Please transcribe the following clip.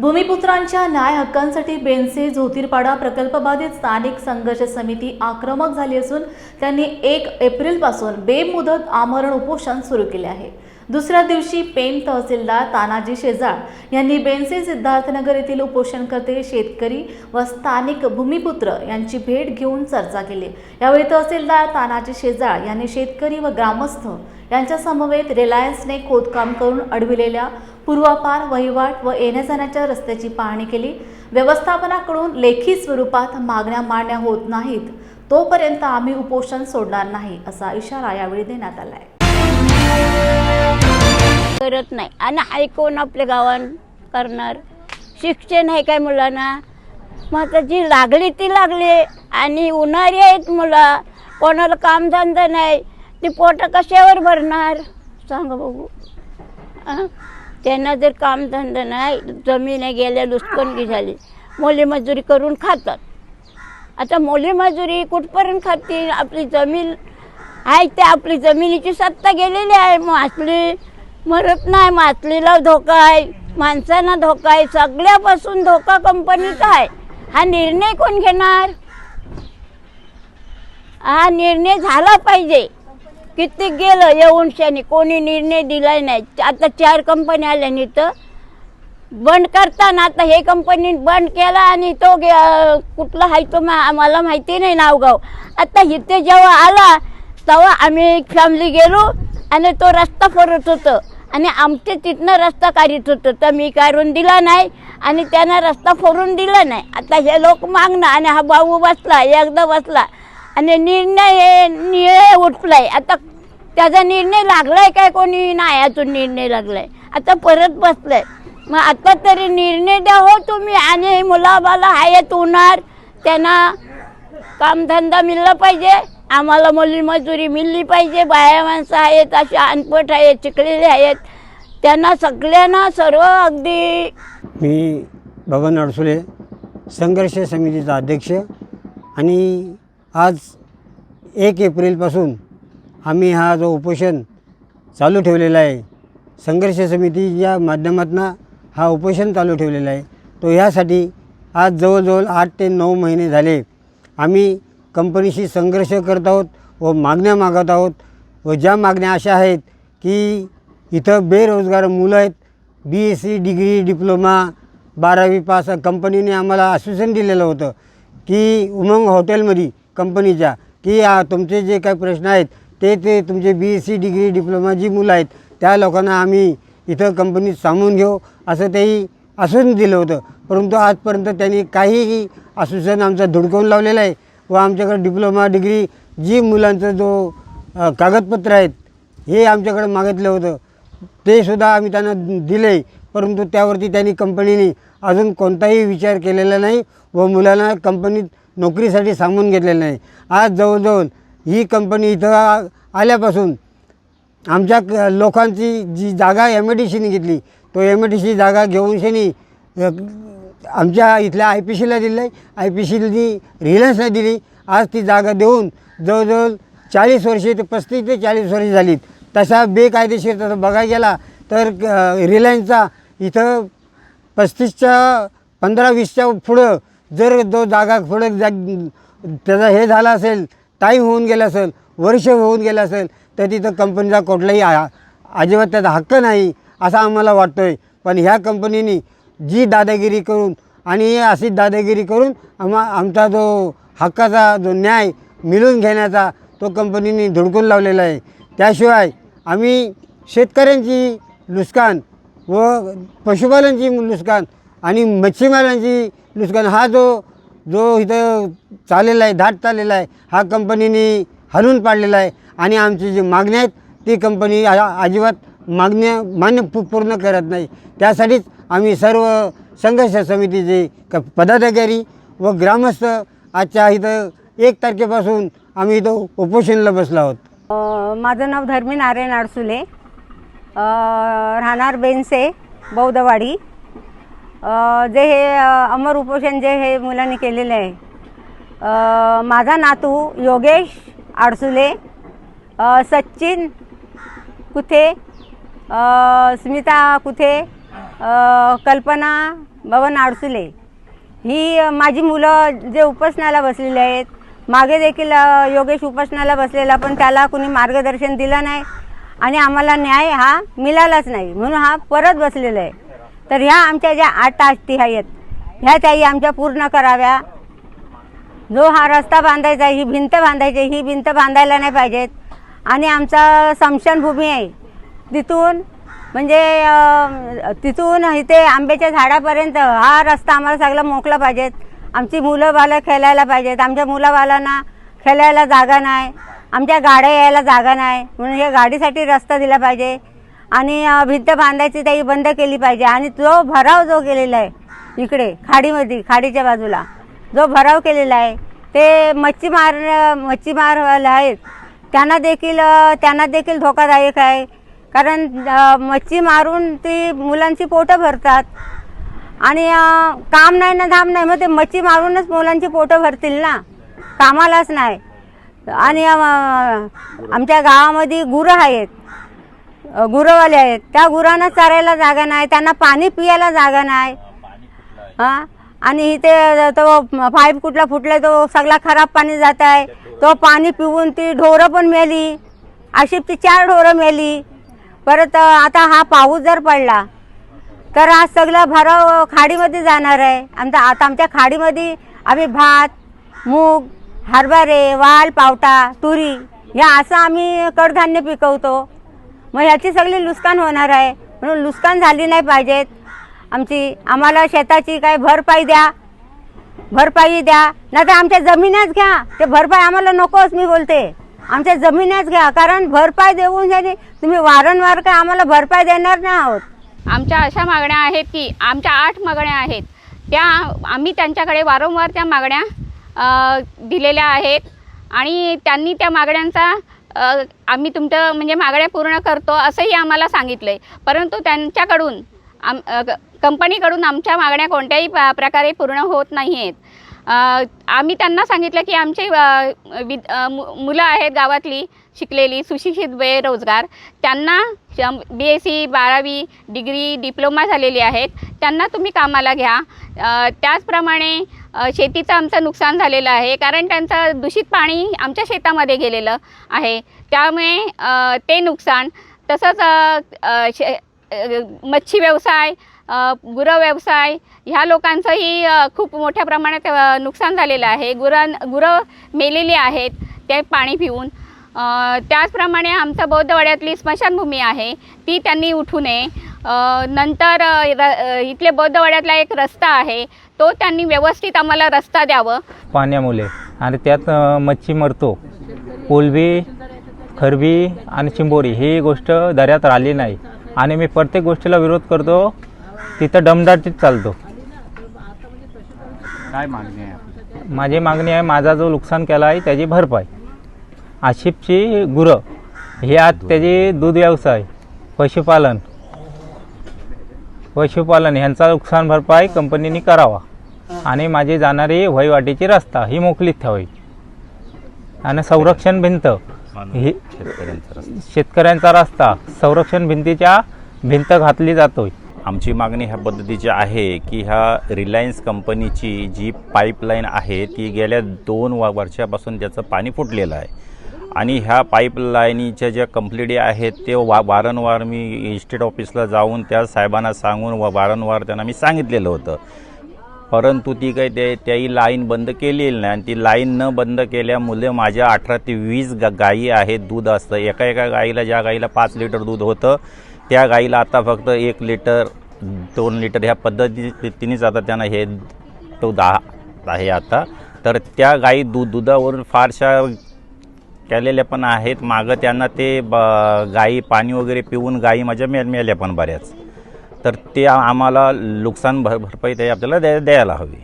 भूमिपुत्रांच्या न्याय हक्कांसाठी बेनसे झोतीरपाडा प्रकल्पबाधित स्थानिक संघर्ष समिती आक्रमक झाली असून त्यांनी एक एप्रिलपासून बेमुदत आमरण उपोषण सुरू केले आहे. दुसऱ्या दिवशी पेम तहसीलदार तानाजी शेजाळ यांनी बेनसे सिद्धार्थनगर येथील उपोषणकर्ते शेतकरी व स्थानिक भूमिपुत्र यांची भेट घेऊन चर्चा केली. यावेळी तहसीलदार तानाजी शेजाळ यांनी शेतकरी व ग्रामस्थ यांच्या समवेत रिलायन्सने खोदकाम करून अडविलेल्या पूर्वापार वहिवाट व येण्या जाण्याच्या रस्त्याची पाहणी केली. व्यवस्थापनाकडून लेखी स्वरूपात मागण्या मान्य होत नाहीत तोपर्यंत आम्ही उपोषण सोडणार नाही असा इशारा यावेळी देण्यात आलाय. करत नाही. आणि ऐकून आपल्या गावात करणार. शिक्षण आहे काय मुलांना? मग आता जी लागली ती लागली. आणि उन्हाळी आहेत मुलं. कोणाला कामधंदा नाही. ती पोटं कशावर भरणार? सांगा बघू. त्यांना जर कामधंदा नाही जमीन आहे गेल्या लुसकणगी झाली. मोली मजुरी करून खातात. आता मोली मजुरी कुठपर्यंत खातील आपली जमीन आहे ते आपली जमिनीची सत्ता गेलेली आहे. माचली मरत नाही माचलीला धोका आहे. माणसांना धोका आहे. सगळ्यापासून धोका कंपनीचा आहे. हा निर्णय कोण घेणार? हा निर्णय झाला पाहिजे. किती गेलं येऊन कोणी निर्णय दिलाय नाही. आता चार कंपन्या आल्या तर बंद करताना आता हे कंपनी बंद केला आणि तो गे- कुठला आहे तो मा- मला माहिती नाही नावगाव. आता इथे जेव्हा आला तेव्हा आम्ही फॅमिली गेलो आणि तो रस्ता फरत होतं. आणि आमच्या तिथनं रस्ता काढत होतं. तर मी काढून दिला नाही आणि त्यांना रस्ता फोडून दिला नाही. आता हे लोक मागणं आणि हा भाऊ बसला एकदा बसला. आणि निर्णय हे निर्णय उठलाय. आता त्याचा निर्णय लागलाय काय कोणी? नाही अजून निर्णय लागलाय. आता परत बसलाय. मग आता तरी निर्णय द्या हो तुम्ही. आणि मुलाबाला आहेत होणार. त्यांना कामधंदा मिळला पाहिजे. आम्हाला मुली मजुरी मिळली पाहिजे. बाया माणसं आहेत असे अनपट आहेत चिखलेले आहेत. त्यांना सगळ्यांना सर्व अगदी मी बबन अडसुले संघर्ष समितीचा अध्यक्ष. आणि आज एक एप्रिलपासून आम्ही हा जो उपोषण चालू ठेवलेला आहे संघर्ष समितीच्या माध्यमातून हा उपोषण चालू ठेवलेला आहे तो ह्यासाठी आज जवळजवळ आठ ते नऊ महिने झाले. आम्ही कंपनीशी संघर्ष करत आहोत व मागण्या मागत आहोत व ज्या मागण्या अशा आहेत की इथं बेरोजगार मुलं आहेत B S C degree diploma बारावी पास कंपनीने आम्हाला आश्वासन दिलेलं होतं की उमंग हॉटेलमध्ये कंपनीच्या की आ, तुमचे जे काही प्रश्न आहेत ते ते तुमचे B S C degree diploma जी मुलं आहेत त्या लोकांना आम्ही इथं कंपनीत सामावून घेऊ. असं तेही आश्वासन दिलं होतं. परंतु आजपर्यंत त्यांनी काहीही आश्वासन आमचं धुडकवून लावलेलं आहे व आमच्याकडे डिप्लोमा डिग्री जी मुलांचं जो कागदपत्र आहेत हे आमच्याकडे मागितलं होतं. ते सुद्धा आम्ही त्यांना दिले परंतु त्यावरती त्यांनी कंपनीने अजून कोणताही विचार केलेला नाही व मुलांना कंपनीत नोकरीसाठी सांगून घेतलेलं नाही. आज जवळजवळ ही कंपनी इथं आल्यापासून आमच्या क- लोकांची जी जागा एम ए डी सीने घेतली तो एम ए डी सी जागा घेऊन शनी आमच्या इथल्या आय पी सीला दिलं आहे आय पी सीनी रिलायन्सला दिली. आज ती जागा देऊन जवळजवळ चाळीस वर्षे ते पस्तीस ते चाळीस वर्षे झालीत. तसा बेकायदेशीर तसं बघायला गेला तर रिलायन्सचा इथं पस्तीसच्या पंधरा वीसच्या पुढं जर जो जागा पुढं जा त्याचा हे झाला असेल टाईम होऊन गेला असेल वर्ष होऊन गेलं असेल तर तिथं कंपनीचा कुठलाही आ- अजिबात त्याचा हक्क नाही असं आम्हाला वाटतो आहे पण ह्या कंपनीने जी दादागिरी करून आणि अशी दादागिरी करून आम्हा आमचा जो हक्काचा जो न्याय मिळून घेण्याचा तो कंपनीने धुडकून लावलेला आहे. त्याशिवाय आम्ही शेतकऱ्यांची नुकसान व पशुपालनची नुकसान आणि मच्छीमारांची नुकसान. हा जो जो इथं चाललेला आहे धाट चाललेला आहे हा कंपनीने हलून पाडलेला आहे. आणि आमची जी मागण्या आहेत ती कंपनी अजिबात मागण्या मान्य पूर्ण करत नाही. त्यासाठीच आम्ही सर्व संघर्ष समितीचे क पदाधिकारी व ग्रामस्थ आजच्या इथं एक तारखेपासून आम्ही इथं उपोषणला बसलो आहोत. माझं नाव धर्मी नारायण आडसुले. राहणार बेनसे बौद्धवाडी. जे हे अमर उपोषण जे हे मुलांनी केलेलं आहे. माझा नातू योगेश आडसुले सचिन कुथे स्मिता कुथे कल्पना भवन आडसुले. ही माझी मुलं जे उपासनाला बसलेली आहेत मागे देखील योगेश उपासनाला बसलेला पण त्याला कुणी मार्गदर्शन दिलं नाही. आणि आम्हाला न्याय हा मिळालाच नाही. म्हणून हा परत बसलेला आहे. तर ह्या आमच्या ज्या आठ आष्टी आहेत ह्या त्याही आमच्या पूर्ण कराव्या. जो हा रस्ता बांधायचा आहे, ही भिंत बांधायची आहे, ही भिंत बांधायला नाही पाहिजेत. आणि आमचा समशनभूमी आहे. तिथून म्हणजे तिथून इथे आंब्याच्या झाडापर्यंत हा रस्ता आम्हाला सगळा मोकला पाहिजेत. आमची मुलं बालं खेळायला पाहिजेत. आमच्या मुलाबालांना खेळायला जागा नाही. आमच्या गाड्या यायला जागा नाही. म्हणून या गाडीसाठी रस्ता दिला पाहिजे. आणि भिंत बांधायची त्याही बंद केली पाहिजे. आणि जो भराव जो केलेला आहे इकडे खाडीमध्ये खाडीच्या बाजूला जो भराव केलेला आहे ते मच्छीमार मच्छीमारवाले आहेत. त्यांना देखील त्यांना देखील धोकादायक आहे. कारण मच्छी मारून ती मुलांची पोटं भरतात. आणि काम नाही ना धाम नाही मग ते मच्छी मारूनच मुलांची पोटं भरतील ना? कामालाच नाही. आणि आमच्या गावामध्ये गुरं आहेत. गुरंवाले आहेत. त्या गुरांना चरायला जागा नाही त्यांना पाणी पियायला जागा नाही. हां? आणि इथे तो पाईप कुठला फुटला तो सगळा खराब पाणी जात आहे तो पाणी पिऊन ती ढोरं पण मेली. अशी ती चार ढोरं मेली. परत आता हा पाऊस जर पडला तर हा सगळा भराव खाडीमध्ये जाणार आहे. आमचा आता आमच्या खाडीमध्ये आम्ही भात मूग हरभरे वाल पावटा तुरी ह्या असं आम्ही कडधान्य पिकवतो. मग ह्याची सगळी नुकसान होणार आहे. म्हणून नुकसान झाली नाही पाहिजेत. आमची आम्हाला शेताची काय भरपाई द्या. भरपाई द्या. नाही तर आमच्या जमीनच घ्या. ते भरपाई आम्हाला नकोच मी बोलते. आमच्या जमीनच घ्या. कारण भरपाई देऊन झाली तुम्ही वारंवार काय आम्हाला भरपाई देणार नाही आहोत. आमच्या अशा मागण्या आहेत की आमच्या आठ मागण्या आहेत. त्या आम्ही त्यांच्याकडे वारंवार त्या मागण्या दिलेल्या आहेत. आणि त्यांनी त्या मागण्यांचा आम्ही तुमचं म्हणजे मागण्या पूर्ण करतो असंही आम्हाला सांगितलं आहे परंतु त्यांच्याकडून आम कंपनीकडून आमच्या मागण्या कोणत्याही प- प्रकारे पूर्ण होत नाही आहेत आम्ही त्यांना सांगितलं की आमचे विद मु- मुलं आहेत गावातली शिकलेली सुशिक्षित बेरोजगार त्यांना बी एस सी बारावी डिग्री डिप्लोमा झालेली आहेत. त्यांना तुम्ही कामाला घ्या. त्याचप्रमाणे शेतीचं आमचं नुकसान झालेलं आहे. कारण त्यांचं दूषित पाणी आमच्या शेतामध्ये गेलेलं आहे. त्यामुळे ते नुकसान. तसंच शे मच्छी व्यवसाय गुरं व्यवसाय ह्या लोकांचंही खूप मोठ्या प्रमाणात नुकसान झालेलं आहे. गुरां गुरं मेलेली आहेत ते पाणी पिऊन. त्याचप्रमाणे आमचं बौद्धवाड्यातली स्मशानभूमी आहे. ती त्यांनी उठू नये. नंतर र- इथले बौद्धवाड्यातला एक रस्ता आहे. तो त्यांनी व्यवस्थित आम्हाला रस्ता द्यावं. पाण्यामुळे. आणि त्यात अ, मच्छी मरतो. कोलबी खरबी आणि चिंबोरी ही गोष्ट दर्यात राहिली नाही. आणि मी प्रत्येक गोष्टीला विरोध करतो तिथं दमदाटीत चालतो. काय मागणी आहे आपली? माझी मागणी आहे माझा जो नुकसान केला आहे त्याची भरपाई आशिफची गुरं हे आज त्याची दूध व्यवसाय पशुपालन. पशुपालन ह्यांचा नुकसान भरपाई कंपनीने करावा. आणि माझी जाणारी वहिवाटीची रस्ता ही मोकळीत ठेवावी आणि संरक्षण भिंत ही शेतकऱ्यांचा रस्ता. संरक्षण भिंतीच्या भिंत घातली जातोय. आमची मागणी ह्या पद्धतीची आहे की ह्या रिलायन्स कंपनीची जी पाईपलाईन आहे ती गेल्या दोन वा वर्षापासून त्याचं पाणी फुटलेलं आहे. आणि ह्या पाईपलाईनीच्या ज्या कंप्लेंटी आहेत ते वा वारंवार मी इस्टेट ऑफिसला जाऊन त्या साहेबांना सांगून वा वारंवार त्यांना मी सांगितलेलं होतं. परंतु ती काही ते त्याही लाईन बंद केलेली नाही. आणि ती लाईन न बंद केल्यामुळे माझ्या अठरा ते वीस गा गायी आहेत दूध असतं. एका एका गाईला ज्या गाईला पाच लिटर दूध होतं त्या गाईला आता फक्त एक लिटर दोन लिटर ह्या पद्धतीनेच आता त्यांना हे तो दहा आहे आता. तर त्या गाई दूध दुधावरून फारशा केलेल्या पण आहेत. मागं त्यांना ते ब गाई पाणी वगैरे पिऊन गाई माझ्या मेल मेल्या पण बऱ्याच. तर ते आम्हाला नुकसान भर भरपाई ते आपल्याला द्या द्यायला हवी.